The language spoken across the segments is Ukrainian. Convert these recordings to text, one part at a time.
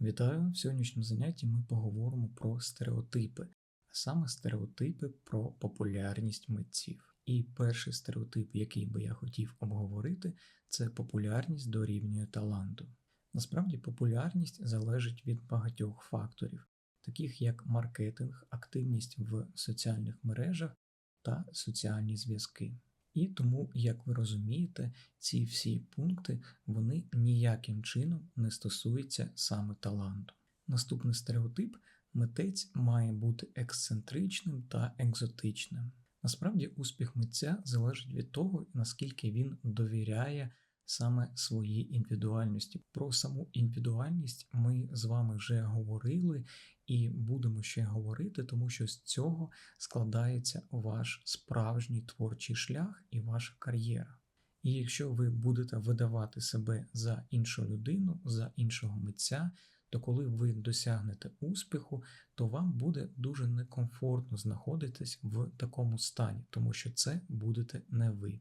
Вітаю! В сьогоднішньому занятті ми поговоримо про стереотипи, а саме стереотипи про популярність митців. І перший стереотип, який би я хотів обговорити, це популярність дорівнює таланту. Насправді популярність залежить від багатьох факторів, таких як маркетинг, активність в соціальних мережах та соціальні зв'язки. І тому, як ви розумієте, ці всі пункти вони ніяким чином не стосуються саме таланту. Наступний стереотип митець має бути ексцентричним та екзотичним. Насправді, успіх митця залежить від того, наскільки він довіряє саме своїй індивідуальності. Про саму індивідуальність ми з вами вже говорили і будемо ще говорити, тому що з цього складається ваш справжній творчий шлях і ваша кар'єра. І якщо ви будете видавати себе за іншу людину, за іншого митця, то коли ви досягнете успіху, то вам буде дуже некомфортно знаходитись в такому стані, тому що це будете не ви.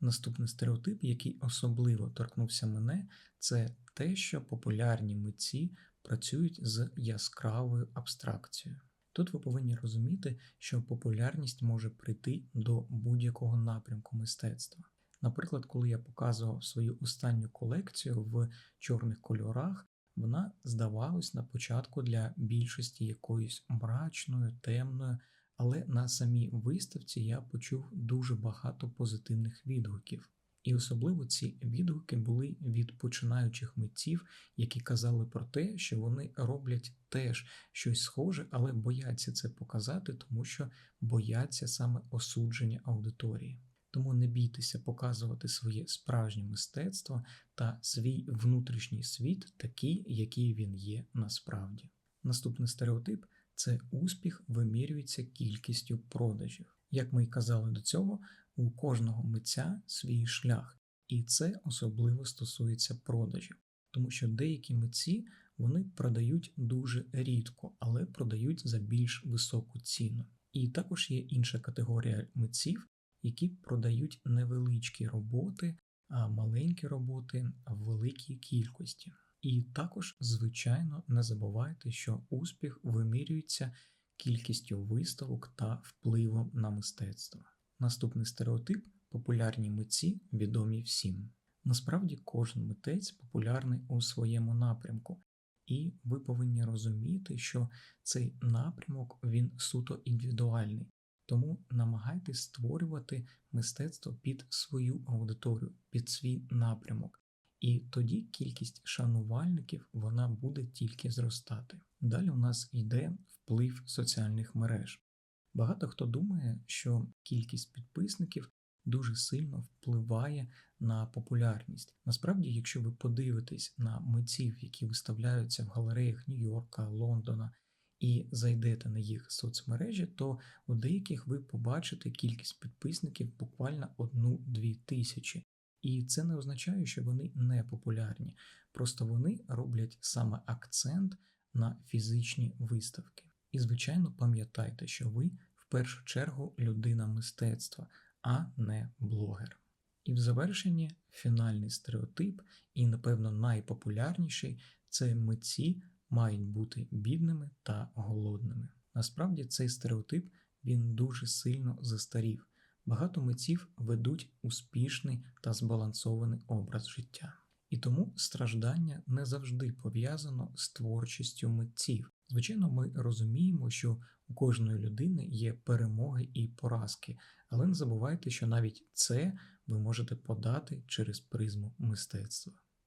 Наступний стереотип, який особливо торкнувся мене, це те, що популярні митці працюють з яскравою абстракцією. Тут ви повинні розуміти, що популярність може прийти до будь-якого напрямку мистецтва. Наприклад, коли я показував свою останню колекцію в чорних кольорах, вона здавалась на початку для більшості якоюсь мрачною, темною, але на самій виставці я почув дуже багато позитивних відгуків. І особливо ці відгуки були від починаючих митців, які казали про те, що вони роблять теж щось схоже, але бояться це показати, тому що бояться саме осудження аудиторії. Тому не бійтеся показувати своє справжнє мистецтво та свій внутрішній світ, такий, який він є насправді. Наступний стереотип це успіх вимірюється кількістю продажів. Як ми й казали до цього, у кожного митця свій шлях, і це особливо стосується продажів, тому що деякі митці вони продають дуже рідко, але продають за більш високу ціну. І також є інша категорія митців, які продають невеличкі роботи, а маленькі роботи в великій кількості. І також, звичайно, не забувайте, що успіх вимірюється кількістю виставок та впливом на мистецтво. Наступний стереотип популярні митці відомі всім. Насправді кожен митець популярний у своєму напрямку, і ви повинні розуміти, що цей напрямок він суто індивідуальний, тому намагайтесь створювати мистецтво під свою аудиторію, під свій напрямок. І тоді кількість шанувальників вона буде тільки зростати. Далі у нас йде вплив соціальних мереж. Багато хто думає, що кількість підписників дуже сильно впливає на популярність. Насправді, якщо ви подивитесь на митців, які виставляються в галереях Нью-Йорка, Лондона, і зайдете на їх соцмережі, то у деяких ви побачите кількість підписників буквально одну-дві тисячі. І це не означає, що вони не популярні, просто вони роблять саме акцент на фізичні виставки. І, звичайно, пам'ятайте, що ви в першу чергу людина мистецтва, а не блогер. І в завершенні фінальний стереотип, і, напевно, найпопулярніший це митці мають бути бідними та голодними. Насправді цей стереотип він дуже сильно застарів. Багато митців ведуть успішний та збалансований образ життя. І тому страждання не завжди пов'язано з творчістю митців. Звичайно, ми розуміємо, що у кожної людини є перемоги і поразки, але не забувайте, що навіть це ви можете подати через призму мистецтва.